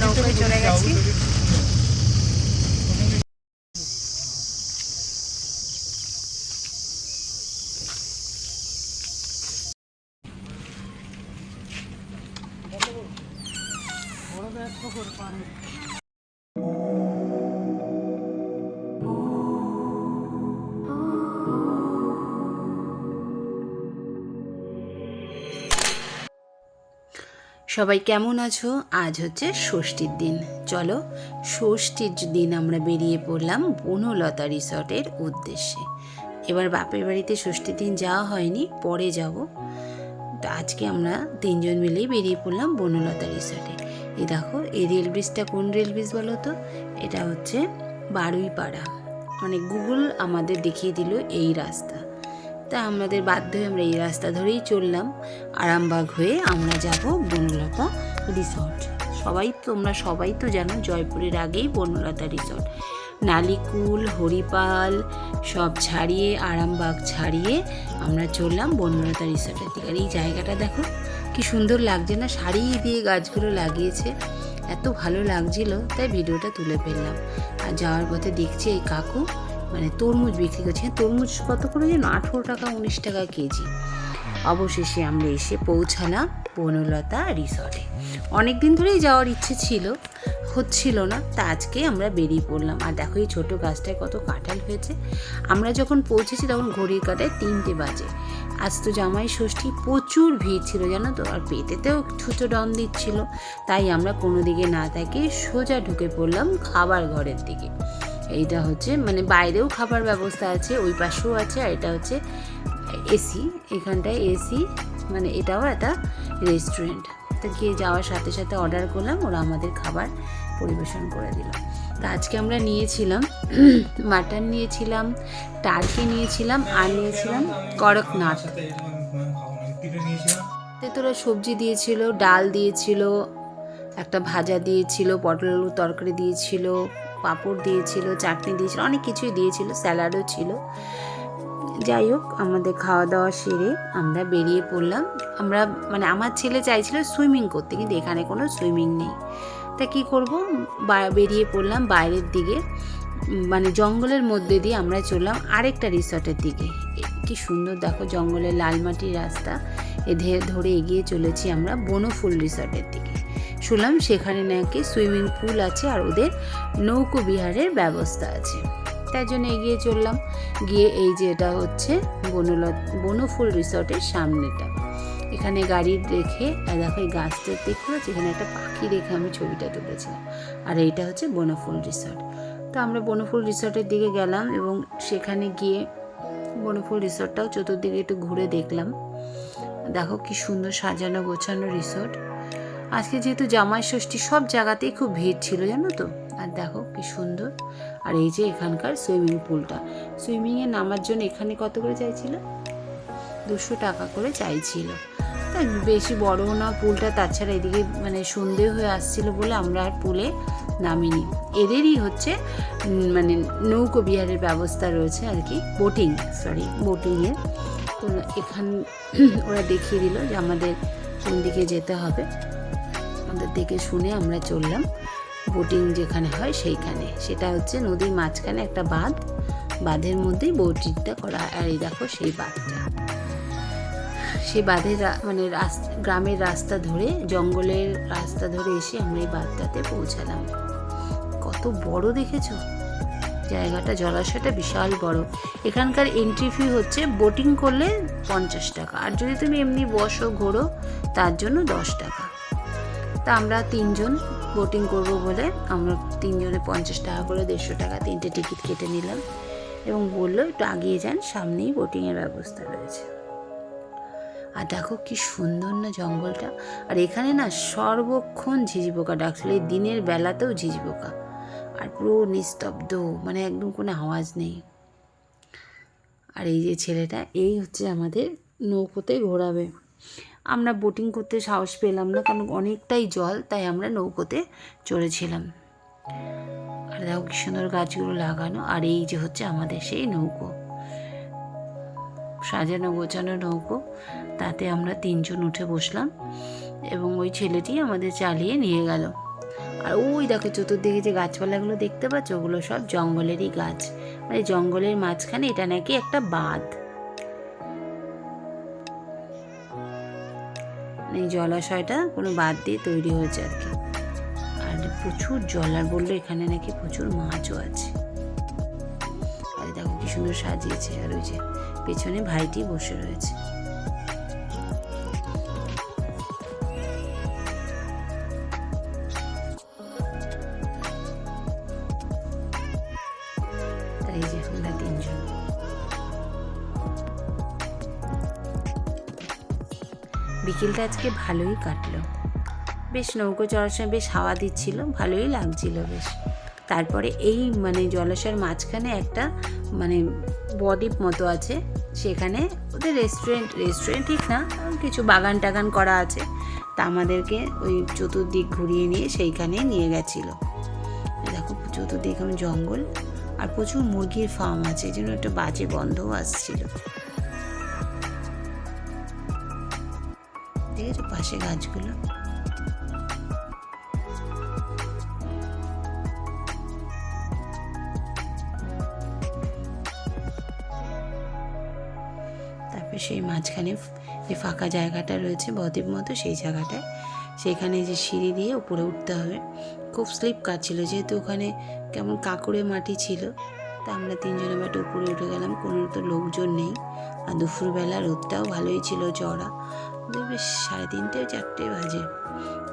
নৌকোয় চলে গেছি। সবাই কেমন আছো? আজ হচ্ছে ষষ্ঠীর দিন। চলো, ষষ্ঠীর দিন আমরা বেরিয়ে পড়লাম বনলতা রিসর্টের উদ্দেশ্যে। এবার বাপের বাড়িতে ষষ্ঠীর দিন যাওয়া হয়নি, পরে যাব। তো আজকে আমরা তিনজন মিলেই বেরিয়ে পড়লাম বনলতা রিসর্টে। এই দেখো, এই রেল ব্রিজটা কোন রেল ব্রিজ বলো তো? এটা হচ্ছে বারুইপাড়া। মানে গুগল আমাদের দেখিয়ে দিল এই রাস্তা। তা আমাদের বাধ্য হয়ে আমরা এই রাস্তা ধরেই চললাম। আরামবাগ হয়ে আমরা যাব বনলতা রিসর্ট সবাই তোমরা সবাই তো জানো জয়পুরের আগেই বনলতা রিসর্ট নালিকুল, হরিপাল সব ছাড়িয়ে, আরামবাগ ছাড়িয়ে আমরা চললাম বনলতা রিসর্টের দিকে। আর এই জায়গাটা দেখো, কি সুন্দর লাগছে না? শাড়ি দিয়ে গাছগুলো লাগিয়েছে। এত ভালো লাগছিল, তাই ভিডিওটা তুলে ফেললাম। আর যাওয়ার পথে দেখছি এই কাকু মানে তরমুজ বিক্রি করছে। হ্যাঁ, তরমুজ কত করে যেন? আঠেরো টাকা উনিশ টাকা কেজি। অবশেষে আমরা এসে পৌঁছালাম বনলতা রিসর্টে। অনেক দিন ধরেই যাওয়ার ইচ্ছে ছিল হচ্ছিল না। তা আজকে আমরা বেরিয়ে পড়লাম। আর দেখো এই ছোটো গাছটায় কত কাঁঠাল হয়েছে। আমরা যখন পৌঁছেছি তখন ঘড়ির কাটায় তিনটে বাজে। আজ তো জামাই ষষ্ঠী প্রচুর ভিড় ছিল জানো তো? আর পেটেতেও ছুটো ডন দিচ্ছিল। তাই আমরা কোনো দিকে না তাকিয়ে সোজা ঢুকে পড়লাম খাবার ঘরের দিকে। এইটা হচ্ছে মানে বাইরেও খাবার ব্যবস্থা আছে, ওই পাশেও আছে, আর এটা হচ্ছে এসি এখানটায় এসি মানে এটাও একটা রেস্টুরেন্ট তো গিয়ে যাওয়ার সাথে সাথে অর্ডার করলাম, ওরা আমাদের খাবার পরিবেশন করে দিল। তা আজকে আমরা নিয়েছিলাম মাটন নিয়েছিলাম টার্কি নিয়েছিলাম, আর নিয়েছিলাম করকনাথ তেতোরা সবজি দিয়েছিল, ডাল দিয়েছিল, একটা ভাজা দিয়েছিল, পটল তরকারি দিয়েছিল পাঁপড় দিয়েছিল, চাটনি দিয়েছিল, অনেক কিছুই দিয়েছিল, স্যালাডও ছিল। যাই হোক, আমাদের খাওয়া দাওয়া সেরে আমরা বেরিয়ে পড়লাম। আমরা মানে আমার ছেলে চাইছিল সুইমিং করতে, কিন্তু এখানে কোনো সুইমিং নেই। তা কী করব? বেরিয়ে পড়লাম বাইরের দিকে। মানে জঙ্গলের মধ্যে দিয়ে আমরা চললাম আরেকটা রিসর্টের দিকে। কি সুন্দর, দেখো জঙ্গলের লাল মাটির রাস্তা। এ ধরে এগিয়ে চলেছি আমরা বনফুল রিসর্টের দিকে। শুনলাম সেখানে নাকি সুইমিং পুল আছে আর ওদের নৌকো বিহারের ব্যবস্থা আছে। তাই জন্য এগিয়ে চললাম। গিয়ে এই যে এটা হচ্ছে বনলত, বনফুল রিসর্টের সামনেটা। এখানে গাড়ি রেখে দেখো এই গাছটা পাচ্ছি? এখানে একটা পাখি রেখে আমি ছবিটা তুলেছিলাম। আর এইটা হচ্ছে বনফুল রিসর্ট। তো আমরা বনফুল রিসর্টের দিকে গেলাম এবং সেখানে গিয়ে বনফুল রিসর্টটাও চতুর্দিকে একটু ঘুরে দেখলাম। দেখো কি সুন্দর সাজানো গোছানো রিসর্ট। আজকে যেহেতু জামাই ষষ্ঠী সব জায়গাতেই খুব ভিড় ছিল, জানো তো? আর দেখো কি সুন্দর। আর এই যে এখানকার সুইমিং পুলটা। সুইমিংয়ে নামার জন্য এখানে কত করে চাইছিল? দুশো টাকা করে চাইছিল। তাই বেশি বড়ও না, পুলটা তাছাড়া এদিকে মানে সন্ধে হয়ে আসছিল বলে আমরা আর পুলে নামিনি। এদেরই হচ্ছে মানে নৌকো বিহারের ব্যবস্থা রয়েছে আর কি। বোটিং সরি বোটিংয়ের তো এখান, ওরা দেখিয়ে দিল যে আমাদের কোন দিকে যেতে হবে। আমাদের দেখে শুনে আমরা চললাম। বোটিং যেখানে হয় সেইখানে। সেটা হচ্ছে নদীর মাঝখানে একটা বাঁধ। বাঁধের মধ্যেই বোটিংটা করা আর এই দেখো সেই বাঁধটা। সেই বাঁধের মানে রাস্তা, গ্রামের রাস্তা ধরে, জঙ্গলের রাস্তা ধরে এসে আমরা এই বাঁধটাতে পৌঁছালাম। কত বড় দেখেছ? জায়গাটা, জলাশয়টা বিশাল বড়। এখানকার এন্ট্রি ফি হচ্ছে বোটিং করলে পঞ্চাশ টাকা। আর যদি তুমি এমনি বসো, ঘোরো, তার জন্য দশ টাকা। তা আমরা তিনজন বোটিং করব বলে আমরা তিনজনে পঞ্চাশ টাকা করে দেড়শো টাকা তিনটে টিকিট কেটে নিলাম এবং বলল, একটু আগিয়ে যান, সামনেই বোটিংয়ের ব্যবস্থা রয়েছে। আর দেখো কি সুন্দর না জঙ্গলটা। আর এখানে না সর্বক্ষণ ঝিঝি পোকা ডাকছিল এই দিনের বেলাতেও ঝিঝি পোকা আর পুরো নিস্তব্ধ মানে একদম কোনো আওয়াজ নেই। আর এই যে ছেলেটা, এই হচ্ছে আমাদের নৌকোতে ঘোরাবে। আমরা বোটিং করতে সাহস পেলাম না, কারণ অনেকটাই জল, তাই আমরা নৌকোতে চড়েছিলাম। আর দেখো কি সুন্দর গাছগুলো লাগানো, আর এই যে হচ্ছে আমাদের সেই নৌকো। সাজানো গোছানো নৌকো, তাতে আমরা তিনজন উঠে বসলাম, এবং ওই ছেলেটি আমাদের চালিয়ে নিয়ে গেল। আর ওই দেখো চতুর্দিকে যে গাছপালাগুলো দেখতে পাচ্ছ, ওগুলো সব জঙ্গলেরই গাছ। মানে জঙ্গলের মাঝখানে এটা নাকি একটা বাঁধ। এই জলাশয়টা কোনো বাদ দিয়ে তৈরি হয়েছে আর কি। আর প্রচুর জল, আর বলল এখানে নাকি প্রচুর মাছও আছে। আর দেখো কি সুন্দর সাজিয়েছে, আর ওই যে পেছনে ভাইটি বসে রয়েছে। বিকেলটা আজকে ভালোই কাটলো। বেশ নৌকো চড়ার বেশ হাওয়া দিচ্ছিল, ভালোই লাগছিল বেশ। তারপরে এই মানে জলাশয়ের মাঝখানে একটা মানে বদ্বীপ মতো আছে, সেখানে ওদের রেস্টুরেন্ট রেস্টুরেন্ট ঠিক না, কিছু বাগান টাগান করা আছে। তা আমাদেরকে ওই চতুর্দিক ঘুরিয়ে নিয়ে সেইখানে নিয়ে গেছিল। দেখো চতুর্দিক আমি জঙ্গল, আর প্রচুর মুরগির ফার্ম আছে, এই জন্য একটা বাজে গন্ধও আসছিল। দেখেছ পাশে গাছগুলো। তারপর সেই মাঝখানে যে ফাঁকা জায়গাটা রয়েছে বদ্বীপ মতো, সেই জায়গাটায়। সেখানে যে সিঁড়ি দিয়ে উপরে উঠতে হবে। খুব স্লিপ কাটছিল যেহেতু ওখানে কেমন কাকুরে মাটি ছিল, তা আমরা তিনজনে বাটে উপরে উঠে গেলাম। কোনো তো লোকজন নেই। আর দুপুরবেলা রোদটাও ভালোই ছিল চড়া ওদের বেশ সাড়ে তিনটে, চারটে বাজে।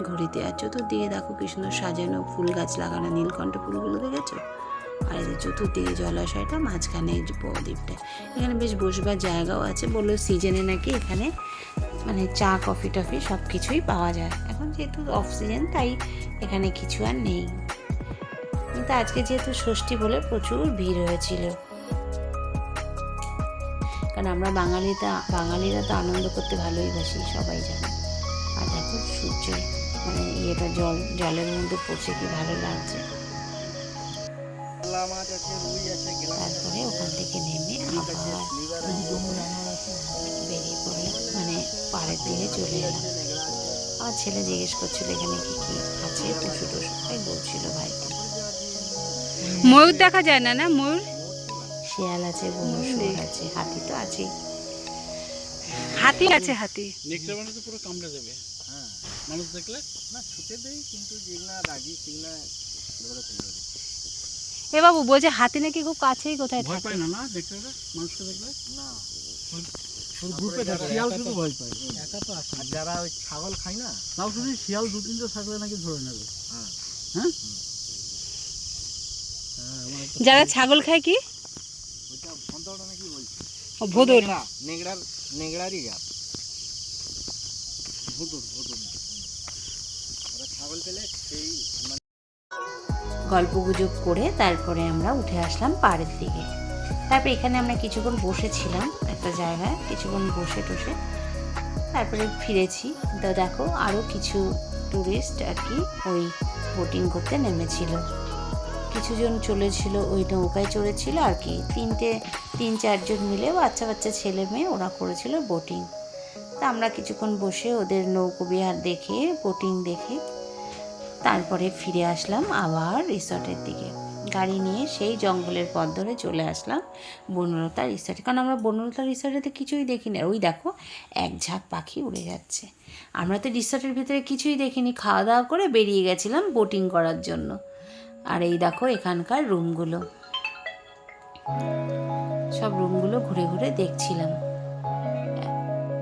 ঘড়িতে আর চতুর্দিকে দেখো কি সুন্দর সাজানো ফুল গাছ লাগানো নীলকণ্ঠ ফুলগুলো দেখেছ? আর এই চতুর্দিকে জলাশয়টা, মাঝখানে এই যে বদ্বীপটা এখানে বেশ বসবার জায়গাও আছে বলল সিজনে নাকি এখানে মানে চা, কফি টফি সব কিছুই পাওয়া যায়। এখন যেহেতু অফ সিজন তাই এখানে কিছু আর নেই। কিন্তু আজকে যেহেতু ষষ্ঠী বলে প্রচুর ভিড় হয়েছিল। কারণ আমরা বাঙালিটা, বাঙালিরা তো আনন্দ করতে ভালোই বাসি, সবাই জানে। আর দেখো সূর্য মানে ইয়েটা জল, জলের মধ্যে পড়ছে কি ভালো লাগছে। তারপরে ওখান থেকে নেমে বেরিয়ে পড়লাম মানে পাড়ের দিকে চলে এলাম। আমার ছেলে জিজ্ঞেস করছিল, এখানে কি কি আছে? পশু টশু তাই বলছিল ভাইটি ময়ূর দেখা যায় না না ময়ূর? শিয়াল আছে বনু শুয়োর আছে হাতি তো আছেই। হাতি আছে হাতি। নেকড়ে মানে তো পুরো কামড়ে দেবে। হ্যাঁ মানুষ দেখলে না ছুটে দেই কিন্তু যেগুলা রাগি সেগুলা ধরে ফেলবে এ বাবু বলছে হাতি নাকি খুব কাছেই কোথায় ভয় পায় না না নেকড়েরা? মানুষকে দেখলে? না। গ্রুপে যারা শিয়াল শুধু তো- ভয় পায়। একা তো আর যারা ওই ছাগল খায় না তাও শুধু শিয়াল দু তিনটে থাকলে নাকি ধরে নেবে। হ্যাঁ। হ্যাঁ? হ্যাঁ, যারা ছাগল খায় কি ওইটা ফন্তটা নাকি বলছে ও ভোদর নেংড়া, নেংড়ার নেংড়ারই জাত। ভোঁদর, ভোঁদর। ওরা ছাগল পেলে সেই মানে গল্প গুজব করে তারপরে আমরা উঠে আসলাম পাড়ের দিকে। তারপরে এখানে আমরা কিছুক্ষণ বসেছিলাম একটা জায়গায় কিছুক্ষণ বসে টসে। তারপরে ফিরেছি। তো দেখো আরও কিছু টুরিস্ট আর কি ওই বোটিং করতে নেমেছিল। কিছুজন চলেছিল ওই নৌকায় চড়েছিল আর কি। তিনটে তিন চারজন মিলে বাচ্চা বাচ্চা ছেলে মেয়ে ওরা করেছিল বোটিং তা আমরা কিছুক্ষণ বসে ওদের নৌকো বিহার দেখে বোটিং দেখে তারপরে ফিরে আসলাম আবার রিসর্টের দিকে। গাড়ি নিয়ে সেই জঙ্গলের পথ ধরে চলে আসলাম বনলতা রিসর্টে কারণ আমরা বনলতা রিসর্টেতে কিছুই দেখি না। ওই দেখো, এক ঝাঁক পাখি উড়ে যাচ্ছে। আমরা তো রিসর্টের ভিতরে কিছুই দেখিনি। খাওয়া দাওয়া করে বেরিয়ে গেছিলাম বোটিং করার জন্য। আর এই দেখো এখানকার রুমগুলো সব রুমগুলো ঘুরে ঘুরে দেখছিলাম।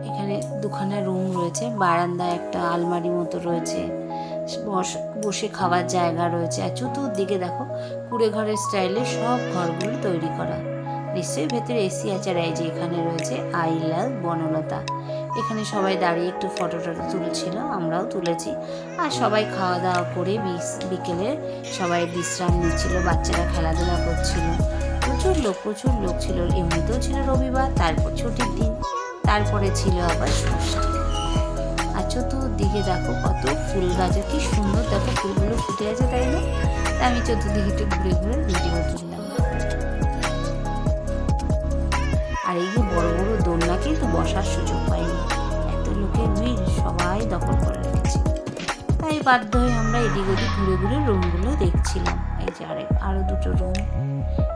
এখানে দুখানা রুম রয়েছে বারান্দা একটা আলমারি মতো রয়েছে, বস- খাওয়ার জায়গা রয়েছে, আর চতুর্দিকে দেখো কুড়ে ঘরের স্টাইলে সব ঘরগুলো তৈরি করা। নিশ্চয়ই ভেতরে এসি আছে আর যে এখানে রয়েছে আই লাভ বনলতা। এখানে সবাই দাঁড়িয়ে একটু ফটো টটো তুলছিল, আমরাও তুলেছি। আর সবাই খাওয়া দাওয়া করে বিকেলে সবাই বিশ্রাম নিচ্ছিল, বাচ্চারা খেলাধুলা করছিল। প্রচুর লোক প্রচুর লোক ছিল। এমনিতেও ছিল রবিবার, তারপর ছুটির দিন, তারপরে ছিল আবার ষষ্ঠী আর চতুর্দিকে দেখো কত ফুল গাছ, কি সুন্দর দেখো ফুলগুলো ফুটে আছে, তাই না? আমি চতুর্দিকে একটু ঘুরে ঘুরে ভিডিও তুললাম। আর এই যে বড় বড় দোলনা কিন্তু বসার সুযোগ পাইনি। এত লোকের ভিড়, সবাই দখল করে রেখেছে। তাই বাধ্য হয়ে আমরা এদিক ওদিক ঘুরে ঘুরে রুমগুলো দেখছিলাম। এই যে আরেক আরও দুটো রুম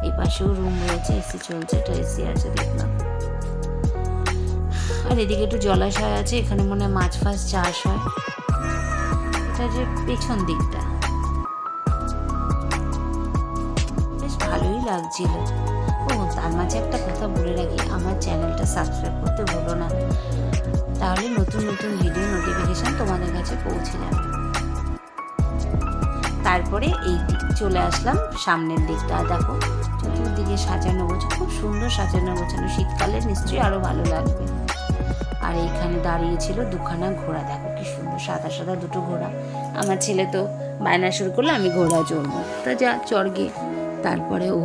এই পাশেও রুম রয়েছে এসি চলছে, একটা এসি আছে, দেখলাম। আর এদিকে একটু জলাশয় আছে, এখানে মনে হয় মাছ ফাছ চাষ হয়। এটা যে পেছন দিকটা। বেশ ভালোই লাগছিল। ও, তার মাঝে একটা কথা বলে রাখি, আমার চ্যানেলটা সাবস্ক্রাইব করতে ভুলো না। তাহলে নতুন নতুন ভিডিও নোটিফিকেশন তোমাদের কাছে পৌঁছে যাবে। তারপরে এই দিক চলে আসলাম। সামনের দিকটা দেখো, চতুর্দিকে সাজানো গোছানো, খুব সুন্দর সাজানো গোছানো। শীতকালে নিশ্চয়ই আরও ভালো লাগবে। আর এইখানে দাঁড়িয়ে ছিল দুখানা ঘোড়া, দেখো কি সুন্দর সাদা সাদা দুটো ঘোড়া। আমার ছেলে তো বায়না শুরু করল, আমি ঘোড়া চড়বো। তা যা চড়গে তারপরে ও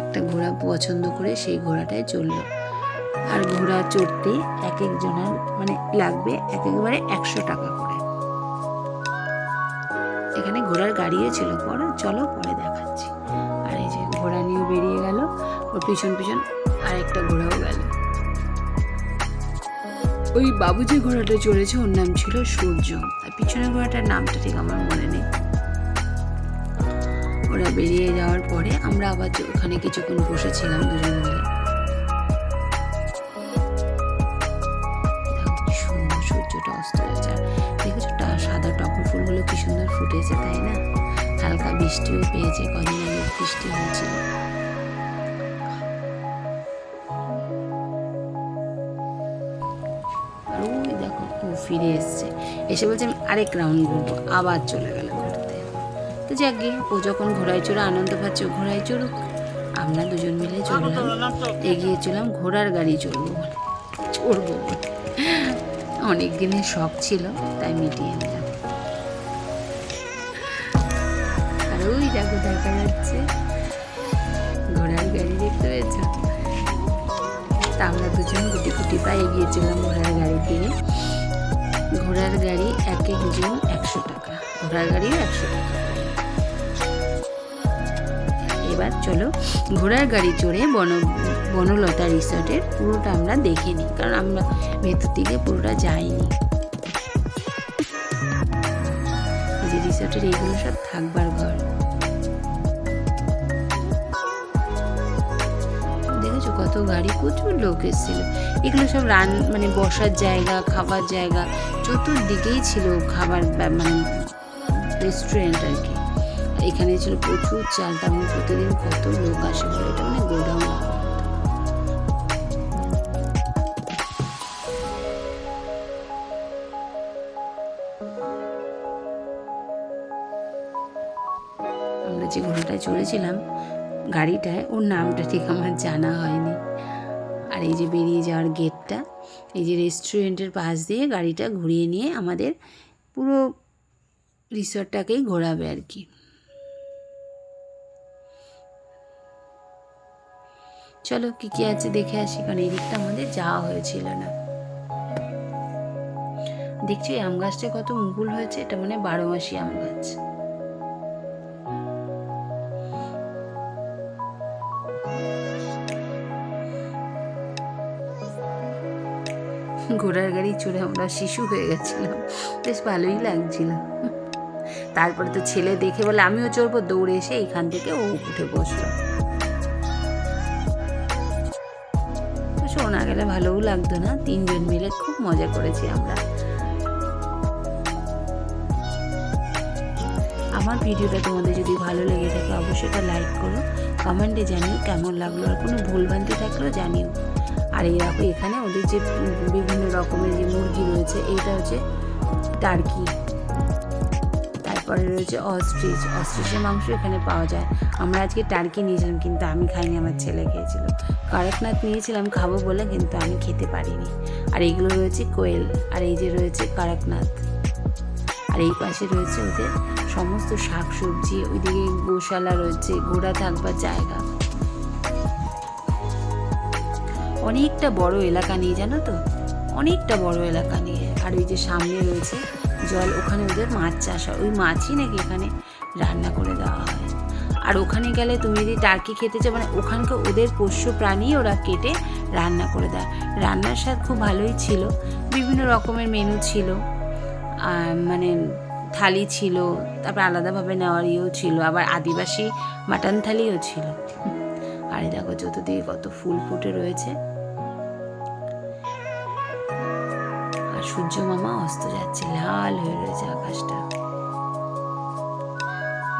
একটা ঘোড়া পছন্দ করে সেই ঘোড়াটায় চড়লো। আর ঘোড়া চড়তে এক একজনের মানে লাগবে এক একবারে একশো টাকা করে। এখানে ঘোড়ার গাড়িও ছিল। পরে চলো পরে দেখাচ্ছি। আর এই যে ঘোড়া নিয়ে বেরিয়ে গেল। ওর পিছন পিছন আরেকটা ঘোড়াও গেল। ওই বাবু যে ঘোড়াটা চড়েছে, ওর নাম ছিল সূর্য। আর পিছনের ঘোড়াটার নামটা ঠিক আমার মনে নেই। ওরা বেরিয়ে যাওয়ার পরে আমরা আবার ওখানে কিছুক্ষণ বসেছিলাম দুজন মিলে। সূর্যটা অস্ত যাচ্ছে। ফুটেছে তাই না? হালকা বৃষ্টিও পেয়েছে কদিন আগে বৃষ্টি হয়েছিল। ফিরে এসছে। এসে বলছে, আমি আরেক রাউন্ড ঘুরবো। আবার চলে গেল ঘুরতে। তো যাক গিয়ে ও যখন ঘোড়ায় চড়ে আনন্দ পাচ্ছে, ও ঘোড়ায় চড়ুক। আমরা দুজন মিলে চললাম এগিয়ে চললাম, ঘোড়ার গাড়ি চড়বো বলে। চড়বো বলে। অনেক দিনের শখ ছিল, তাই মিটিয়ে নিলাম। দেখো যাচ্ছে ঘোড়ার গাড়ি দেখতে পেয়েছ? তা আমরা দুজন গুটি গুটি পায়ে এগিয়েছিলাম ঘোড়ার গাড়ি দিয়ে। ঘোড়ার গাড়ি এক একজন একশো টাকা। ঘোড়ার গাড়িও একশো টাকা। এবার চলো ঘোড়ার গাড়ি চড়ে বন, বনলতা রিসর্টের পুরোটা আমরা দেখে নিই, কারণ আমরা ভেতর দিকে পুরোটা যাইনি। যে রিসর্টের এইগুলো সব থাকবার ঘর। কত গাড়ি প্রচুর লোক এসেছিল। এগুলো সব রান মানে বসার জায়গা, খাবার জায়গা, চতুর্দিকেই ছিল খাবার মানে রেস্টুরেন্ট আর কি। এখানে ছিল প্রচুর চাল তার মানে প্রতিদিন কত লোক আসে বলে? এটা মানে গোডাউন আমরা যে ঘোড়াটায় চড়েছিলাম, গাড়িটায় ওর নামটা ঠিক আমার জানা হয়নি। আর এই যে বেরিয়ে যাওয়ার গেটটা, এই যে রেস্টুরেন্টের পাশ দিয়ে গাড়িটা ঘুরিয়ে নিয়ে আমাদের পুরো রিসর্টটাকেই ঘোরাবে আর কি। চলো কি কি আছে দেখে আসি, কারণ এই দিকটা আমাদের যাওয়া হয়েছিল না। দেখছি আম গাছটা কত মুকুল হয়েছে? এটা মানে বারো মাসি আম গাছ। ঘোড়ার গাড়ি চড়ে আমরা শিশু হয়ে গেছিলাম। বেশ ভালোই লাগছিল। তারপরে তো ছেলে দেখে বলে, আমিও চড়বো। দৌড়ে এসে এইখান থেকে ও উঠে বসল। শোনা গেলে ভালোও লাগতো না। তিনজন মিলে খুব মজা করেছি আমরা। আমার ভিডিওটা তোমাদের যদি ভালো লেগে থাকে, অবশ্যই লাইক করো। কমেন্টে জানিও কেমন লাগল। আর কোনো ভুলভ্রান্তি থাকলেও জানিও। আর এই দেখো, এখানে ওদের যে বিভিন্ন রকমের যে মুরগি রয়েছে, এইটা হচ্ছে টার্কি তারপরে রয়েছে অস্ট্রিচ অস্ট্রিচের মাংস এখানে পাওয়া যায়। আমরা আজকে টার্কি নিয়েছিলাম, কিন্তু আমি খাইনি, আমার ছেলে খেয়েছিল। কারকনাথ নিয়েছিলাম, খাব বলে, কিন্তু আমি খেতে পারিনি। আর এইগুলো রয়েছে কোয়েল, আর এই যে রয়েছে কারকনাথ। আর এই পাশে রয়েছে ওদের সমস্ত শাক সবজি ওইদিকে গোশালা রয়েছে ঘোড়া থাকবার জায়গা। অনেকটা বড় এলাকা নিয়ে জানো তো? অনেকটা বড় এলাকা নিয়ে আর ওই যে সামনে রয়েছে জল, ওখানে ওদের মাছ চাষ হয়। ওই মাছই নাকি এখানে রান্না করে দেওয়া হয়। আর ওখানে গেলে তুমি যদি টার্কি খেতে চাও মানে ওখানকার ওদের পোষ্য প্রাণী ওরা কেটে রান্না করে দেয়। রান্নার স্বাদ খুব ভালোই ছিল। বিভিন্ন রকমের মেনু ছিল। মানে থালি ছিল, তারপর আলাদাভাবে নেওয়ার ইয়েও ছিল। আবার আদিবাসী মাটন থালিও ছিল। আর এই দেখো চতুর্দিকে কত ফুল ফুটে রয়েছে। আর সূর্য মামা অস্ত যাচ্ছে, লাল হয়ে রয়েছে আকাশটা।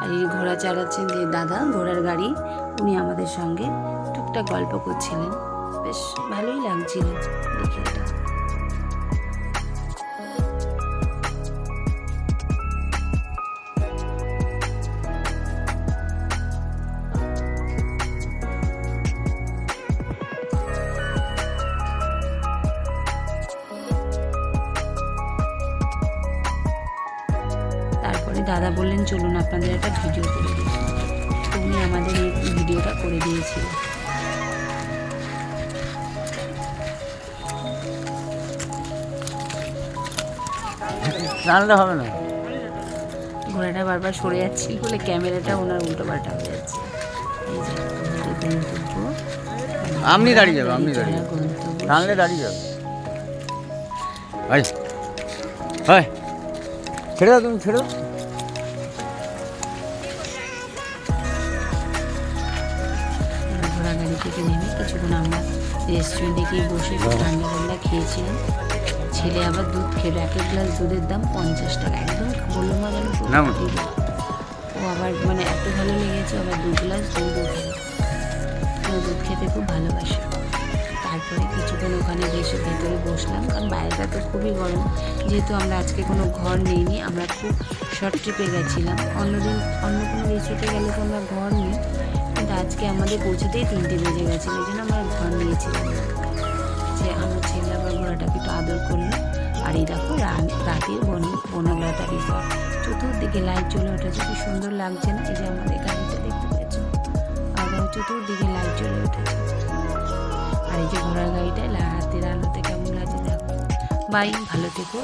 আর এই ঘোড়া চালাচ্ছেন যে দাদা, ঘোড়ার গাড়ি, উনি আমাদের সঙ্গে টুকটাক গল্প করছিলেন। বেশ ভালোই লাগছিল। দেখে দাদা বললেন চলুন আপনাদের একটা ভিডিও করে দিই। তো উনি আমাদের এই ভিডিওটা করে দিয়েছিলেন জানলে হবে না? ঘোড়াটা বারবার সরে যাচ্ছিল বলে ক্যামেরাটা ওনার উল্টো পাল্টা হয়ে যাচ্ছে। এই যে গন্তব্য। আপনি দাঁড়িয়ে যাবে, আপনি দাঁড়িয়ে জানলে দাঁড়িয়ে যাবে। ভাই ভাই ছেড়ে দাও তুমি ছেড়ে দাও। থেকে নেমে কিছুক্ষণ আমরা রেস্টুরেন্টে গিয়ে বসে ঠান্ডা ঠান্ডা খেয়েছিলাম। ছেলে আবার দুধ খেলো এক এক গ্লাস দুধের দাম পঞ্চাশ টাকা। একদম বলল না যেন দিল। ও আবার মানে এত ভালো লেগেছে আবার দু গ্লাস দুধও খেলো ও দুধ খেতে খুব ভালোবাসে। তারপরে কিছুক্ষণ ওখানে বেশি ভেতরে বসলাম কারণ বাইরেটা তো খুবই গরম। যেহেতু আমরা আজকে কোনো ঘর নেইনি আমরা খুব শর্ট ট্রিপে গেছিলাম। অন্যদিন অন্য কোনো রিসোর্টে গেলে তো আমরা ঘর নিই। কিন্তু আজকে আমাদের পৌঁছাতেই তিনটে বেজে গেছিল এই জন্য আমরা ঘর নিয়েছিলাম। যে আমার ছেলে আবার ঘোড়াটাকে একটু আদর করল। আর এই দেখো রাতের বন বনলতা রিসর্ট চতুর্দিকে লাইট জ্বলে উঠেছে, কি সুন্দর লাগছে না? এই যে আমাদের গাড়িটা দেখতে পাচ্ছ আর চতুর্দিকে লাইট জ্বলে উঠেছে। আর এই যে ঘোড়ার গাড়িটা রাতের আলোতে কেমন লাগছে দেখো। বাই ভালো থেকো।